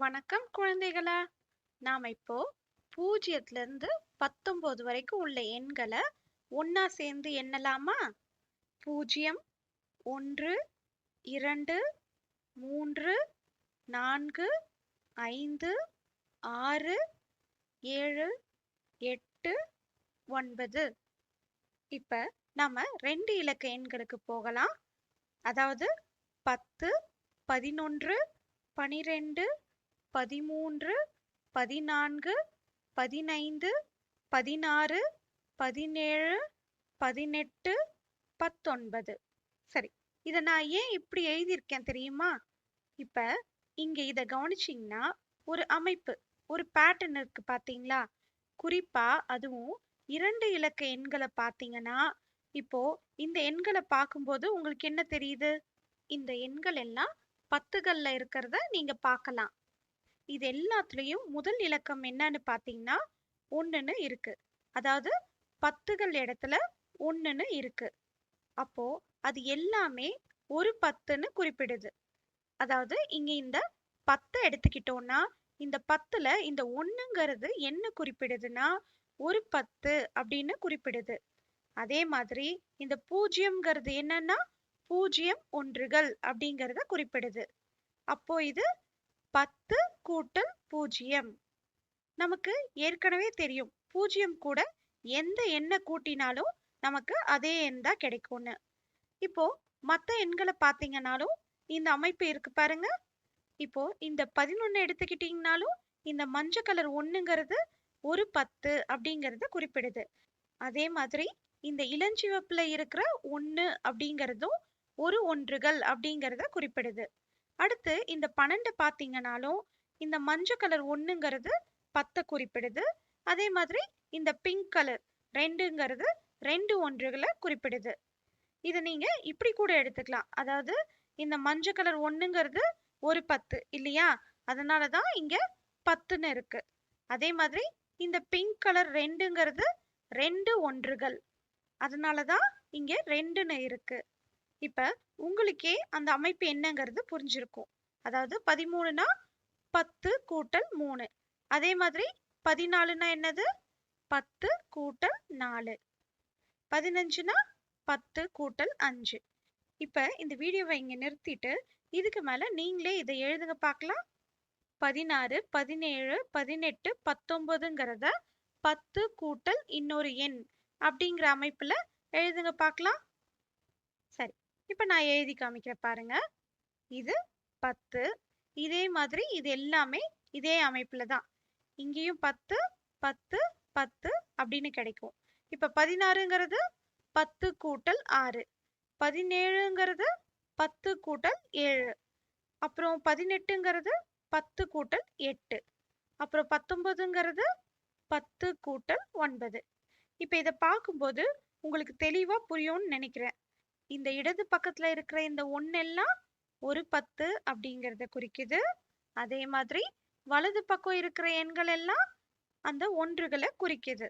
வணக்கம் குழந்தைகளா. நாம் இப்போ பூஜ்ஜியத்துல பத்தொம்போது வரைக்கும் உள்ள எண்களை ஒன்றா சேர்ந்து எண்ணலாமா? பூஜ்ஜியம் ஒன்று இரண்டு மூன்று நான்கு ஐந்து ஆறு ஏழு எட்டு ஒன்பது. இப்போ நம்ம ரெண்டு இலக்க எண்களுக்கு போகலாம். அதாவது பத்து பதினொன்று பனிரெண்டு பதிமூன்று பதினான்கு பதினைந்து பதினாறு பதினேழு பதினெட்டு பத்தொன்பது. சரி இதை நான் ஏன் இப்படி எழுதியிருக்கேன் தெரியுமா? இப்போ இங்கே இதை கவனிச்சிங்கன்னா ஒரு அமைப்பு ஒரு பேட்டர்ன் இருக்கு பார்த்தீங்களா? குறிப்பாக அதுவும் இரண்டு இலக்க எண்களை பார்த்தீங்கன்னா இப்போ இந்த எண்களை பார்க்கும்போது உங்களுக்கு என்ன தெரியுது? இந்த எண்கள் எல்லாம் பத்துகளில் இருக்கிறத நீங்க பார்க்கலாம். இது எல்லாத்துலேயும் முதல் இலக்கம் என்னன்னு பார்த்தீங்கன்னா ஒன்றுன்னு இருக்கு. அதாவது பத்துகள் இடத்துல ஒன்றுன்னு இருக்கு. அப்போ அது எல்லாமே ஒரு பத்துன்னு குறிப்பிடுது. அதாவது இங்க இந்த பத்தை எடுத்துக்கிட்டோம்னா இந்த பத்துல இந்த ஒண்ணுங்கிறது என்ன குறிப்பிடுதுன்னா ஒரு பத்து அப்படின்னு குறிப்பிடுது. அதே மாதிரி இந்த பூஜ்ஜியம்ங்கிறது என்னன்னா பூஜ்ஜியம் ஒன்றுகள் அப்படிங்கிறத குறிப்பிடுது. அப்போ இது பத்து கூட்டல் பூஜ்ஜியம் நமக்கு ஏற்கனவே தெரியும். பூஜ்ஜியம் கூட எந்த எண்ணை கூட்டினாலும் நமக்கு அதே எண் தான் கிடைக்கும்னு. இப்போ மற்ற எண்களை பார்த்தீங்கன்னாலும் இந்த அமைப்பு இருக்கு பாருங்க. இப்போ இந்த பதினொன்னு எடுத்துக்கிட்டீங்கனாலும் இந்த மஞ்சள் கலர் ஒன்றுங்கிறது ஒரு பத்து அப்படிங்கிறத குறிப்பிடுது. அதே மாதிரி இந்த இளஞ்சிவப்புல இருக்கிற ஒன்று அப்படிங்கிறதும் ஒரு ஒன்றுகள் அப்படிங்கிறத குறிப்பிடுது. அடுத்து இந்த பன்னெண்டு பார்த்தீங்கனாலும் இந்த மஞ்சள் கலர் ஒன்றுங்கிறது பத்தை குறிப்பிடுது. அதே மாதிரி இந்த பிங்க் கலர் ரெண்டுங்கிறது ரெண்டு ஒன்றுகளை குறிப்பிடுது. இதை நீங்கள் இப்படி கூட எடுத்துக்கலாம். அதாவது இந்த மஞ்சள் கலர் ஒன்றுங்கிறது ஒரு பத்து இல்லையா? அதனாலதான் இங்கே பத்துன்னு இருக்கு. அதே மாதிரி இந்த பிங்க் கலர் ரெண்டுங்கிறது ரெண்டு ஒன்றுகள். அதனால தான் இங்கே ரெண்டுன்னு இருக்கு. இப்போ உங்களுக்கே அந்த அமைப்பு என்னங்கிறது புரிஞ்சிருக்கும். அதாவது பதிமூணுனா பத்து கூட்டல் மூணு. அதே மாதிரி பதினாலுனா என்னது? பத்து கூட்டல் நாலு. பதினஞ்சுனா பத்து கூட்டல் அஞ்சு. இப்போ இந்த வீடியோவை இங்கே நிறுத்திட்டு இதுக்கு மேலே நீங்களே இதை எழுதுங்க பார்க்கலாம். பதினாறு பதினேழு பதினெட்டு பத்தொம்பதுங்கிறத பத்து கூட்டல் இன்னொரு எண் அப்படிங்கிற அமைப்பில் எழுதுங்க பார்க்கலாம். இப்போ நான் எழுதி காமிக்கிறேன் பாருங்க. இது பத்து. இதே மாதிரி இது எல்லாமே இதே அமைப்பில் தான். இங்கேயும் பத்து பத்து பத்து அப்படின்னு கிடைக்கும். இப்போ பதினாறுங்கிறது பத்து கூட்டல் ஆறு. பதினேழுங்கிறது பத்து கூட்டல் ஏழு. அப்புறம் பதினெட்டுங்கிறது பத்து கூட்டல் எட்டு. அப்புறம் பத்தொன்பதுங்கிறது பத்து கூட்டல் ஒன்பது. இப்போ இதை பார்க்கும்போது உங்களுக்கு தெளிவாக புரியும்னு நினைக்கிறேன். இந்த இடது பக்கத்துல இருக்கிற இந்த ஒன்னெல்லாம் ஒரு பத்து அப்படிங்கிறத குறிக்குது. அதே மாதிரி வலது பக்கம் இருக்கிற எண்கள் எல்லாம் அந்த ஒன்றுகளை குறிக்குது.